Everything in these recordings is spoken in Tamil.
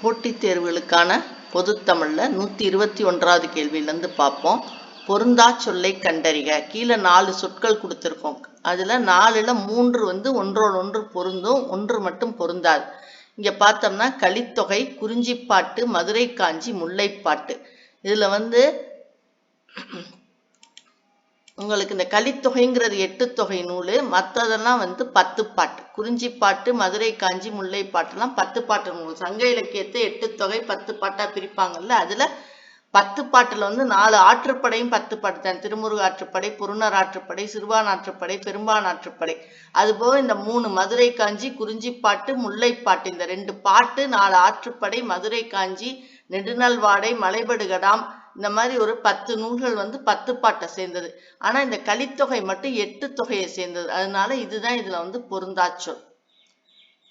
போட்டித் தேர்வுகளுக்கான பொதுத்தமிழில் நூற்றி இருபத்தி ஒன்றாவது கேள்வியிலேருந்து பார்ப்போம். பொருந்தா சொல்லை கண்டறிக. கீழே நாலு சொற்கள் கொடுத்துருக்கோம். அதில் நாலில் மூன்று வந்து ஒன்றோடு ஒன்று பொருந்தும் ஒன்று மட்டும் பொருந்தாது. இங்கே பார்த்தோம்னா கலித்தொகை குறிஞ்சிப்பாட்டு மதுரை காஞ்சி முல்லைப்பாட்டு. இதில் வந்து உங்களுக்கு இந்த கலித்தொகைங்கிறது எட்டு தொகை நூல் மற்றதெல்லாம் வந்து பத்து பாட்டு. குறிஞ்சி பாட்டு மதுரை காஞ்சி முல்லை பாட்டுலாம் பத்து பாட்டு நூல். சங்க இலக்கியத்தை எட்டு தொகை பத்து பாட்டாக பிரிப்பாங்கல்ல அதில் பத்து பாட்டில் வந்து நாலு ஆற்றுப்படையும் பத்து பாட்டு தான். திருமுருக ஆற்றுப்படை புருணர் ஆற்றுப்படை சிறுவான் ஆற்றுப்படை பெரும்பான் ஆற்றுப்படை. அதுபோக இந்த மூணு மதுரை காஞ்சி குறிஞ்சி பாட்டு முல்லை பாட்டு இந்த ரெண்டு பாட்டு நாலு ஆற்றுப்படை மதுரை காஞ்சி நெடுநல்வாடை மலைபடுகடாம் இந்த மாதிரி ஒரு பத்து நூல்கள் வந்து பத்து பாட்டை சேர்ந்தது. ஆனா இந்த கலித்தொகை மட்டும் எட்டு தொகையை சேர்ந்தது. அதனால இதுதான் இதுல வந்து பொருந்தாச்சொல்.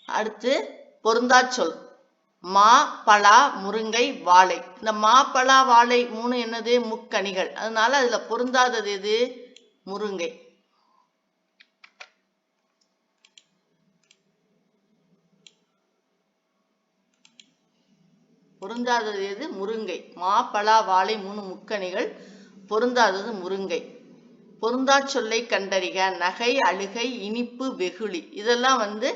அடுத்து பொருந்தாச்சொல். மா பலா முருங்கை வாழை. இந்த மா பலா வாழை மூணு என்னது? முக்கணிகள். அதனால அதுல பொருந்தாதது எது? முருங்கை. பொருந்தாதது எது? முருங்கை. மா பலா வாழை மூணு முக்கணிகள் பொருந்தாதது முருங்கை. பொருந்தா சொல்லை கண்டறிக. நகை அழுகை இனிப்பு வெகுளி. இதெல்லாம் வந்து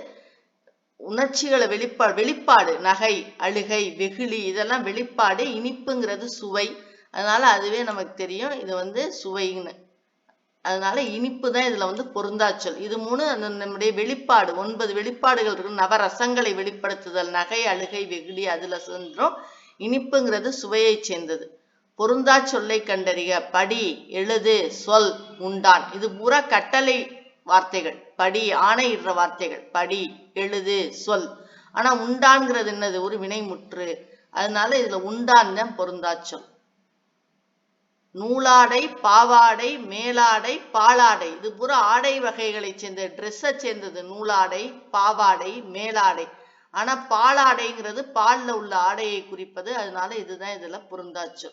உணர்ச்சிகளை வெளிப்பா வெளிப்பாடு. நகை அழுகை வெகுளி இதெல்லாம் வெளிப்பாடு இனிப்புங்கிறது சுவை. அதனால அதுவே நமக்கு தெரியும். இது வந்து சுவைன்னு. அதனால இனிப்பு தான் இதுல வந்து பொருந்தாச்சொல். இது மூணு நம்முடைய வெளிப்பாடு ஒன்பது வெளிப்பாடுகள் இருக்கு. நவரசங்களை வெளிப்படுத்துதல் நகை அழுகை வெகுளி அதுல சென்றோம் இனிப்புங்கிறது சுவையை சேர்ந்தது. பொருந்தா சொல்லை கண்டறிக படி எழுது சொல் உண்டான். இது பூரா கட்டளை வார்த்தைகள். படி ஆணையிடுற வார்த்தைகள். படி எழுது சொல். ஆனா உண்டான்ங்கிறது என்னது? ஒரு வினைமுற்று. அதனால இதுல உண்டான் தான் பொருந்தாச்சல். நூலாடை பாவாடை மேலாடை பாலாடை. இது பூரா ஆடை வகைகளை சேர்ந்த ட்ரெஸ்ஸை சேர்ந்தது. நூலாடை பாவாடை மேலாடை. ஆனா பாலாடைங்கிறது பால்ல உள்ள ஆடையை குறிப்பது. அதனால இதுதான் இதுல பொருந்தாச்சு.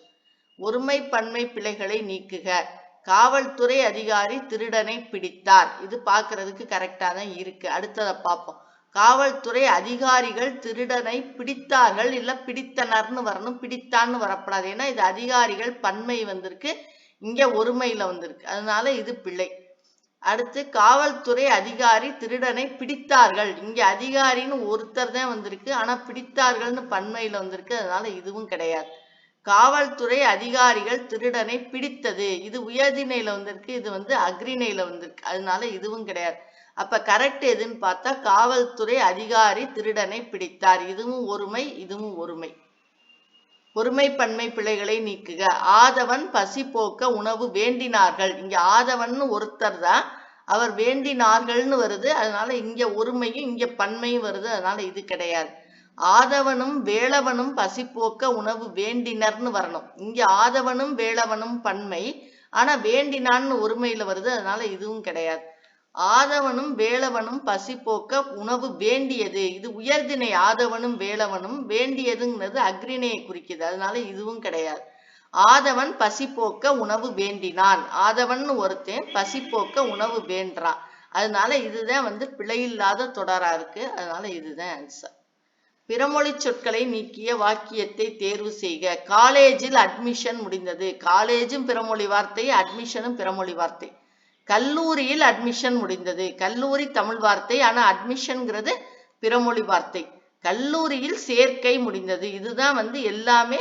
ஒருமை பன்மை பிழைகளை நீக்குக. காவல்துறை அதிகாரி திருடனை பிடித்தார். இது பாக்குறதுக்கு கரெக்டா தான் இருக்கு. அடுத்ததை பார்ப்போம். காவல்துறை அதிகாரிகள் திருடனை பிடித்தார்கள் இல்ல பிடித்தனர்னு வரணும் பிடித்தான்னு வரப்படாது. ஏன்னா இது அதிகாரிகள் பன்மை வந்திருக்கு இங்க ஒருமையில வந்திருக்கு. அதனால இது பிழை. அடுத்து காவல்துறை அதிகாரி திருடனை பிடித்தார்கள். இங்க அதிகாரின்னு ஒருத்தர் தான் வந்திருக்கு ஆனா பிடித்தார்கள்னு பன்மையில வந்திருக்கு அதனால இதுவும் கிடையாது. காவல்துறை அதிகாரிகள் திருடனை பிடித்தது இது உயர்திணையில வந்திருக்கு இது வந்து அக்ரிணையில வந்திருக்கு அதனால இதுவும் கிடையாது. அப்ப கரெக்ட் எதுன்னு பார்த்தா காவல்துறை அதிகாரி திருடனை பிடித்தார். இதுவும் ஒருமை இதுவும் ஒருமை. ஒருமை பன்மை பிழைகளை நீக்குக. ஆதவன் பசி போக்க உணவு வேண்டினார்கள். இங்க ஆதவன் ஒருத்தர் தான். அவர் வேண்டினார்கள்னு வருது. அதனால இங்க ஒருமையும் இங்க பன்மையும் வருது. அதனால இது கிடையாது. ஆதவனும் வேளவனும் பசி போக்க உணவு வேண்டினர்னு வரணும். இங்க ஆதவனும் வேளவனும் பன்மை. ஆனா வேண்டினான்னு ஒருமையில வருது. அதனால இதுவும் கிடையாது. ஆதவனும் வேளவனும் பசி போக்க உணவு வேண்டியது. இது உயர்திணை ஆதவனும் வேளவனும் வேண்டியதுங்கிறது அக்ரிணையை குறிக்குது. அதனால இதுவும் கிடையாது. ஆதவன் பசி போக்க உணவு வேண்டினான். ஆதவன் ஒருத்தன் பசி போக்க உணவு வேண்டான் அதனால இதுதான் வந்து பிழையில்லாத தொடரா இருக்கு. அதனால இதுதான் ஆன்சர் பிறமொழி சொற்களை நீக்கிய வாக்கியத்தை தேர்வு செய்க. காலேஜில் அட்மிஷன் முடிந்தது. காலேஜும் பிறமொழி வார்த்தை அட்மிஷனும் பிறமொழி வார்த்தை. கல்லூரியில் அட்மிஷன் முடிந்தது. கல்லூரி தமிழ் வார்த்தை ஆனா அட்மிஷன்ங்கிறது பிறமொழி வார்த்தை. கல்லூரியில் சேர்க்கை முடிந்தது. இதுதான் வந்து எல்லாமே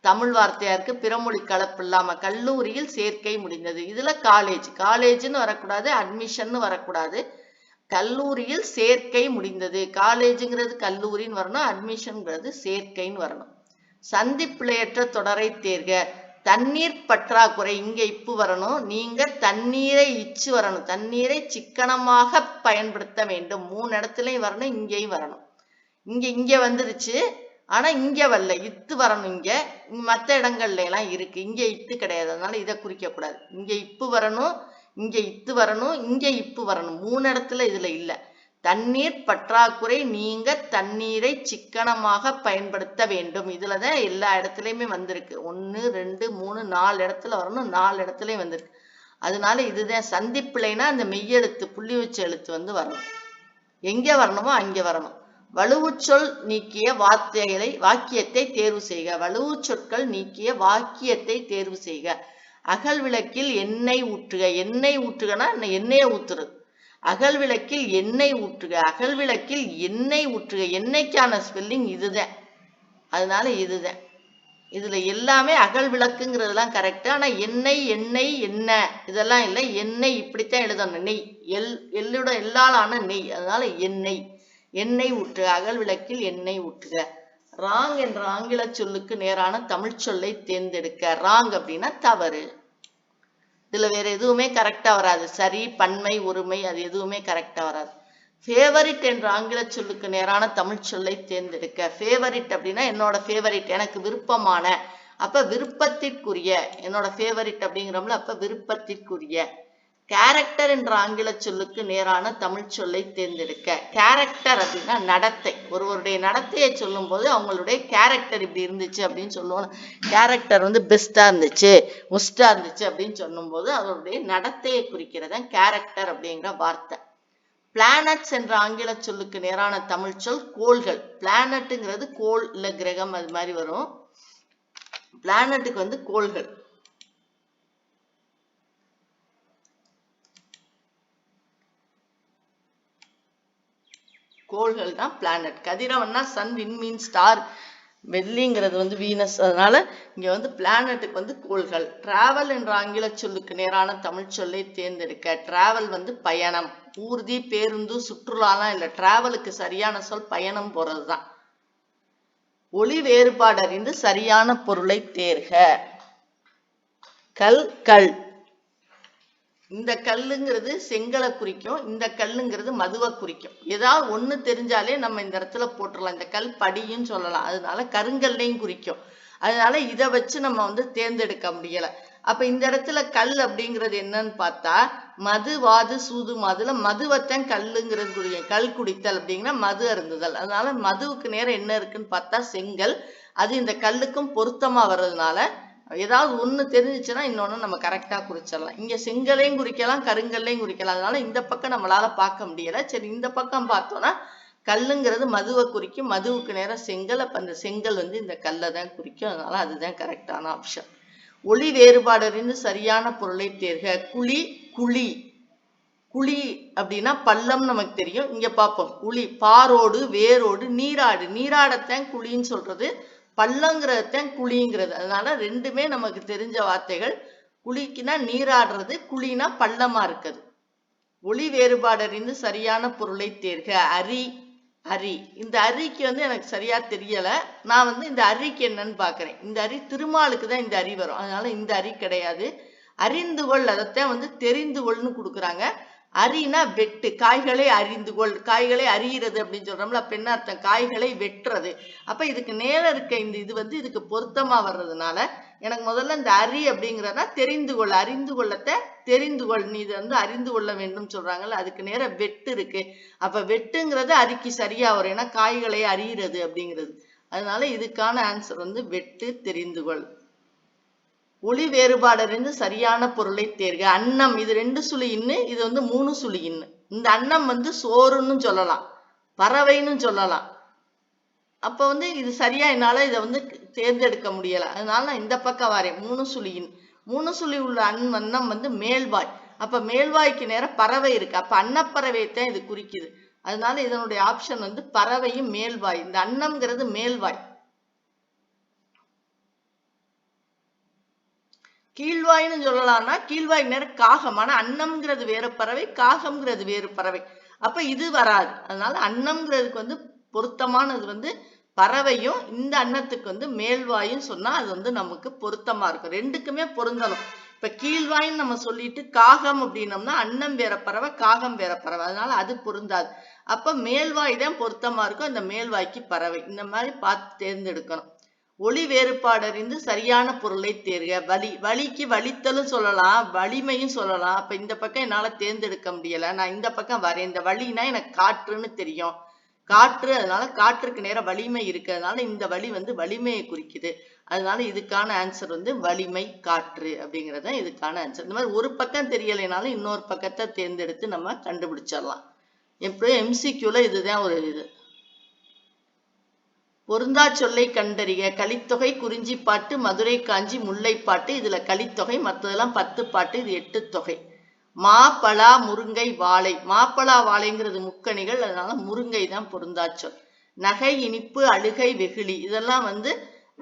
தமிழ் வார்த்தையா இருக்கு. பிறமொழி கலப்பு இல்லாம கல்லூரியில் சேர்க்கை முடிந்தது. இதுல காலேஜ் காலேஜ்னு வரக்கூடாது அட்மிஷன் வரக்கூடாது. கல்லூரியில் சேர்க்கை முடிந்தது. காலேஜுங்கிறது கல்லூரின்னு வரணும் அட்மிஷன்ங்கிறது சேர்க்கைன்னு வரணும். சந்திப்பிழையற்ற தொடரை தேர்க. தண்ணீர் பற்றாக்குறை. இங்கே இப்பு வரணும். நீங்க தண்ணீரை இச்சு வரணும். தண்ணீரை சிக்கனமாக பயன்படுத்த வேண்டும். மூணு இடத்துலையும் வரணும் இங்கேயும் வரணும். இங்க இங்க வந்துருச்சு. ஆனா இங்க வரல. இத்து வரணும் இங்க. மற்ற இடங்கள்ல எல்லாம் இருக்கு. இங்க இத்து கிடையாது. அதனால இதை குறிக்க கூடாது இங்க இப்பு வரணும் இங்க இத்து வரணும் இங்க இப்பு வரணும். மூணு இடத்துல இதுல இல்லை. தண்ணீர் பற்றாக்குறை நீங்க தண்ணீரை சிக்கனமாக பயன்படுத்த வேண்டும். இதுலதான் எல்லா இடத்துலயுமே வந்திருக்கு. ஒன்னு ரெண்டு மூணு நாலு இடத்துல வரணும். நாலு இடத்துலயும் வந்திருக்கு. அதனால இதுதான் சந்திப்பிலைனா அந்த மெய்யெழுத்து புள்ளி வச்ச எழுத்து வந்து வரணும். எங்க வரணுமோ அங்க வரணும். வலுவுச்சொல் நீக்கிய வார்த்தைகளை வாக்கியத்தை தேர்வு செய்க. வலுவு சொற்கள் நீக்கிய வாக்கியத்தை தேர்வு செய்க. அகல் விளக்கில் எண்ணெய் ஊற்றுக. எண்ணெய் ஊற்றுகனா எண்ணெயை ஊத்துறது. அகல் விளக்கில் எண்ணெய் ஊற்றுக. அகல் விளக்கில் எண்ணெய் ஊற்றுக. எண்ணெய்க்கான ஸ்பெல்லிங் இதுதான். அதனால இதுதான். இதுல எல்லாமே அகல் விளக்குங்கிறதுலாம் கரெக்ட் ஆனா எண்ணெய் எண்ணெய் எண்ணெய். இதெல்லாம் இல்லை. எண்ணெய் இப்படித்தான் எழுதணும். நெய். எல் எள்ளோட எல்லாலான நெய். அதனால எண்ணெய். எண்ணெய் ஊற்றுக. அகல் விளக்கில் எண்ணெய் ஊற்றுக. ராங் என்ற ஆங்கில சொல்லுக்கு நேரான தமிழ் சொல்லை தேர்ந்தெடுக்க. ராங் அப்படின்னா தவறு. இதில் வேற எதுவுமே கரெக்டா வராது. சரி பன்மை ஒருமை அது எதுவுமே கரெக்டா வராது. ஃபேவரிட் என்ற ஆங்கில சொல்லுக்கு நேரான தமிழ் சொல்லை தேர்ந்தெடுக்க. ஃபேவரிட் அப்படின்னா என்னோட ஃபேவரிட் எனக்கு விருப்பமான. அப்ப விருப்பத்திற்குரிய என்னோட ஃபேவரிட் அப்படிங்கிறோம்ல அப்ப விருப்பத்திற்குரிய. கேரக்டர் என்ற ஆங்கில சொல்லுக்கு நேரான தமிழ் சொல்லை தேர்ந்தெடுக்க. கேரக்டர் அப்படின்னா நடத்தை. ஒருவருடைய நடத்தையை சொல்லும்போது அவங்களுடைய கேரக்டர் இப்படி இருந்துச்சு அப்படின்னு சொல்லுவோம். கேரக்டர் வந்து பெஸ்டா இருந்துச்சு ஒஸ்டா இருந்துச்சு அப்படின்னு சொல்லும்போது அவருடைய நடத்தையை குறிக்கிறத கேரக்டர் அப்படிங்கிற வார்த்தை. பிளானட்ஸ் என்ற ஆங்கில சொல்லுக்கு நேரான தமிழ் சொல் கோள்கள். பிளானட்டுங்கிறது கோள் இல்லை கிரகம் அது மாதிரி வரும். பிளானட்டுக்கு வந்து கோள்கள். கோள்கள் தான் பிளானட் கதிரவன்னா சன் விண்மீன் ஸ்டார் வெள்ளிங்கிறது வந்து வீனஸ் அதனால இங்க வந்து பிளானட்டுக்கு வந்து கோள்கள். டிராவல் என்ற ஆங்கில சொல்லுக்கு நேரான தமிழ் சொல்லை தேர்ந்தெடுக்க. டிராவல் வந்து பயணம். ஊர்தி பேருந்து சுற்றுலாலாம் இல்ல. டிராவலுக்கு சரியான சொல் பயணம் போறதுதான். ஒளி வேறுபாடு அறிந்து சரியான பொருளை தேர்க. கல் கல். இந்த கல்லுங்கிறது செங்கலை குறிக்கும் இந்த கல்லுங்கிறது மதுவை குறிக்கும். ஏதாவது ஒன்று தெரிஞ்சாலே நம்ம இந்த இடத்துல போட்டுடலாம். இந்த கல் படியும் சொல்லலாம். அதனால கருங்கல்லையும் குறிக்கும். அதனால இதை வச்சு நம்ம வந்து தேர்ந்தெடுக்க முடியல. அப்ப இந்த இடத்துல கல் அப்படிங்கிறது என்னன்னு பார்த்தா மது வாது சூது மதுல மதுவத்தன் கல்லுங்கிறது குடிக்க கல் குடித்தல் அப்படிங்கிற மது அருந்துதல். அதனால மதுவுக்கு நேரம் என்ன இருக்குன்னு பார்த்தா செங்கல். அது இந்த கல்லுக்கும் பொருத்தமா வர்றதுனால ஏதாவது ஒண்ணு தெரிஞ்சுச்சுன்னா இன்னொன்னு நம்ம கரெக்டா குறிச்சிடலாம். இங்க செங்கலையும் குறிக்கலாம் கருங்கல்லையும் குறிக்கலாம். அதனால இந்த பக்கம் நம்மளால பார்க்க முடியல. சரி இந்த பக்கம் பார்த்தோம்னா கல்லுங்கிறது மதுவை குறிக்கும். மதுவுக்கு நேரம் செங்கல் அப்போ அந்த செங்கல் வந்து இந்த கல்லை தான் குறிக்கும். அதனால அதுதான் கரெக்டான ஆப்ஷன் ஒளி வேறுபாடு அறிந்து சரியான பொருளை தேர்க. குழி குழி. குழி அப்படின்னா பள்ளம் நமக்கு தெரியும். இங்க பார்ப்போம். குழி பாரோடு வேரோடு நீராடு. நீராடத்தான் குழின்னு சொல்றது. பள்ளங்கிறதான் குழிங்கிறது. அதனால ரெண்டுமே நமக்கு தெரிஞ்ச வார்த்தைகள். குழிக்குனா நீராடுறது குழினா பள்ளமா இருக்குது. ஒளி வேறுபாடு அறிந்து சரியான பொருளை தேர்க. அரி அரி. இந்த அரிக்கு வந்து எனக்கு சரியா தெரியல. நான் வந்து இந்த அரிக்கு என்னன்னு பாக்குறேன். இந்த அரி திருமாலுக்கு தான் இந்த அரி வரும். அதனால இந்த அரி கிடையாது. அறிந்து கொள் அதைத்தான் வந்து தெரிந்து கொள்னு கொடுக்குறாங்க. அரினா வெட்டு. காய்களை அறிந்து கொள். காய்களை அறிகிறது அப்படின்னு சொல்றோம்ல பெண்ணார்த்தம் காய்களை வெட்டுறது. அப்ப இதுக்கு நேர இருக்க. இந்த இது வந்து இதுக்கு பொருத்தமா வர்றதுனால எனக்கு முதல்ல இந்த அரி அப்படிங்கிறதா தெரிந்து கொள். அறிந்து கொள்ளத்தை தெரிந்து கொள். நீ இதை வந்து அறிந்து கொள்ள வேண்டும் சொல்றாங்கல்ல அதுக்கு நேர வெட்டு இருக்கு. அப்ப வெட்டுங்கிறது அரிக்கு சரியா வரும். ஏன்னா காய்களை அறிகிறது அப்படிங்கிறது. அதனால இதுக்கான ஆன்சர் வந்து வெட்டு தெரிந்து கொள். ஒளி வேறுபாடு அறிந்து சரியான பொருளை தேர்க. அன்னம் இது ரெண்டு சுழி இன்னு இது வந்து மூணு சுழி இன்னு. இந்த அன்னம் வந்து சோறுன்னு சொல்லலாம். பறவைன்னு சொல்லலாம். அப்ப வந்து இது சரியா என்னால இதை வந்து தேர்ந்தெடுக்க முடியல. அதனால நான் இந்த பக்கம் வரேன். மூணு சுழியின் மூணு சுழி உள்ள அன் அன்னம் வந்து மேல்வாய். அப்ப மேல்வாய்க்கு நேரம் பறவை இருக்கு. அப்ப அன்னப்பறவையைத்தான் இது குறிக்குது. அதனால இதனுடைய ஆப்ஷன் வந்து பறவையும் மேல்வாய். இந்த அன்னம்ங்கிறது மேல்வாய். கீழ்வாய்னு சொல்லலாம்னா கீழ்வாய் நேரம் காகம். ஆனா அன்னம்ங்கிறது வேறு பறவை காகம்ங்கிறது வேறு பறவை. அப்ப இது வராது. அதனால அன்னம்ங்கிறதுக்கு வந்து பொருத்தமானது வந்து பறவையும் இந்த அன்னத்துக்கு வந்து மேல்வாயும் சொன்னா அது வந்து நமக்கு பொருத்தமா இருக்கும். ரெண்டுக்குமே பொருந்தணும். இப்ப கீழ்வாய்ன்னு நம்ம சொல்லிட்டு காகம் அப்படின்னம்னா அன்னம் வேற பறவை காகம் வேற பறவை. அதனால அது பொருந்தாது. அப்ப மேல்வாய் தான் பொருத்தமா இருக்கும். அந்த மேல்வாய்க்கு பறவை. இந்த மாதிரி பார்த்து தேர்ந்தெடுக்கணும். ஒளி வேறுபாடறிந்து சரியான பொருளை தேர்க. வலி வலிக்கு வலித்தலும் சொல்லலாம் வலிமையும் சொல்லலாம். அப்ப இந்த பக்கம் என்னால தேர்ந்தெடுக்க முடியல. நான் இந்த பக்கம் வரேன். இந்த வலினா எனக்கு காற்றுன்னு தெரியும். காற்று அதனால காற்றுக்கு நேரம் வலிமை இருக்கு அதனால இந்த வலி வந்து வலிமையை குறிக்குது. அதனால இதுக்கான ஆன்சர் வந்து வலிமை காற்று அப்படிங்கிறது தான் இதுக்கான ஆன்சர் இந்த மாதிரி ஒரு பக்கம் தெரியலைனாலும் இன்னொரு பக்கத்தை தேர்ந்தெடுத்து நம்ம கண்டுபிடிச்சிடலாம். எப்படியும் எம்சிக்யூல இதுதான் ஒரு இது. பொருந்தா சொல்லை கண்டறிய கலித்தொகை குறிஞ்சிப்பாட்டு மதுரை காஞ்சி முல்லைப்பாட்டு இதுல கலித்தொகை மற்றதெல்லாம் பத்து பாட்டு இது எட்டு தொகை. மா முருங்கை வாழை. மாப்பழா வாழைங்கிறது முக்கணிகள் அதனால முருங்கை தான் பொருந்தா சொல் நகை இனிப்பு அழுகை வெகுளி இதெல்லாம் வந்து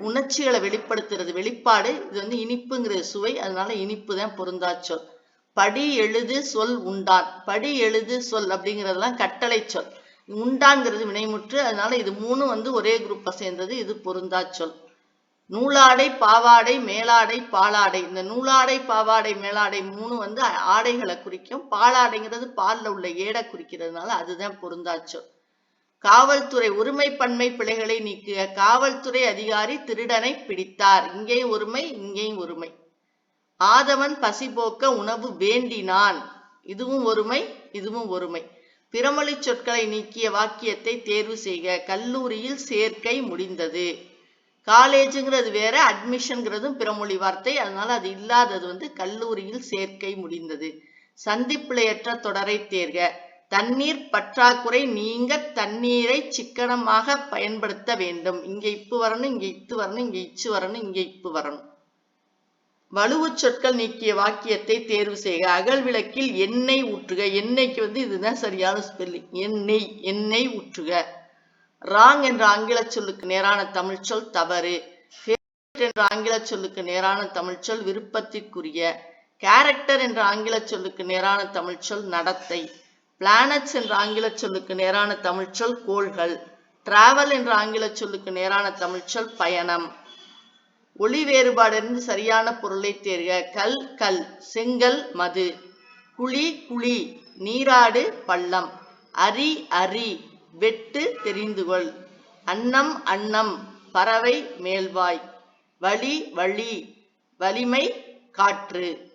உணர்ச்சிகளை வெளிப்படுத்துறது வெளிப்பாடு. இது வந்து இனிப்புங்கிறது சுவை அதனால இனிப்பு தான் பொருந்தா சொல் படி எழுது சொல் உண்டான். படி எழுது சொல் அப்படிங்கிறதெல்லாம் கட்டளை சொல். உண்டாங்கிறது வினைமுற்று அதனால இது மூணு வந்து ஒரே குரூப்பை சேர்ந்தது. இது பொருந்தா சொல் நூலாடை பாவாடை மேலாடை பாலாடை. இந்த நூலாடை பாவாடை மேலாடை மூணு வந்து ஆடைகளை குறிக்கும். பாலாடைங்கிறது பால்ல உள்ள ஏடை குறிக்கிறதுனால அதுதான் பொருந்தாச்சொல். காவல்துறை ஒருமை பன்மை பிழைகளை நீக்கிய காவல்துறை அதிகாரி திருடனை பிடித்தார். இங்கேயும் ஒருமை இங்கேயும் ஒருமை. ஆதவன் பசி போக்க உணவு வேண்டினான். இதுவும் ஒருமை இதுவும் ஒருமை. பிறமொழி சொற்களை நீக்கிய வாக்கியத்தை தேர்வு செய்க. கல்லூரியில் சேர்க்கை முடிந்தது. காலேஜுங்கிறது வேற அட்மிஷன்கிறதும் பிறமொழி வார்த்தை. அதனால அது இல்லாதது வந்து கல்லூரியில் சேர்க்கை முடிந்தது. சந்திப்பிழையற்ற தொடரை தேர்க. தண்ணீர் பற்றாக்குறை நீங்க தண்ணீரை சிக்கனமாக பயன்படுத்த வேண்டும். இங்க இப்பு வரணும் இங்க இத்து வரணும் இங்க இச்சு வரணும் இங்க இப்பு வரணும். வலுவச் சொற்கள் நீக்கிய வாக்கியத்தை தேர்வு செய்க. அகல் விளக்கில் எண்ணெய் ஊற்றுக. எண்ணெய்க்கு வந்து இதுதான் சரியான ஸ்பெல்லிங் எண்ணெய் எண்ணெய் ஊற்றுக. ராங் என்ற ஆங்கில சொல்லுக்கு நேரான தமிழ் சொல் தவறு. என்ற ஆங்கில சொல்லுக்கு நேரான தமிழ் சொல் விருப்பத்திற்குரிய. கேரக்டர் என்ற ஆங்கில சொல்லுக்கு நேரான தமிழ் சொல் நடத்தை. பிளானட்ஸ் என்ற ஆங்கில சொல்லுக்கு நேரான தமிழ் சொல் கோள்கள். டிராவல் என்ற ஆங்கில சொல்லுக்கு நேரான தமிழ் சொல் பயணம். ஒளி வேறுபாடிலிருந்து சரியான பொருளை தேர்க. கல் கல் செங்கல் மது. குழி குழி நீராடு பள்ளம். அரி அரி வெட்டு தெரிந்துகொள் அன்னம் அன்னம் பறவை மேல்வாய். வழி வழி. வலிமை காற்று.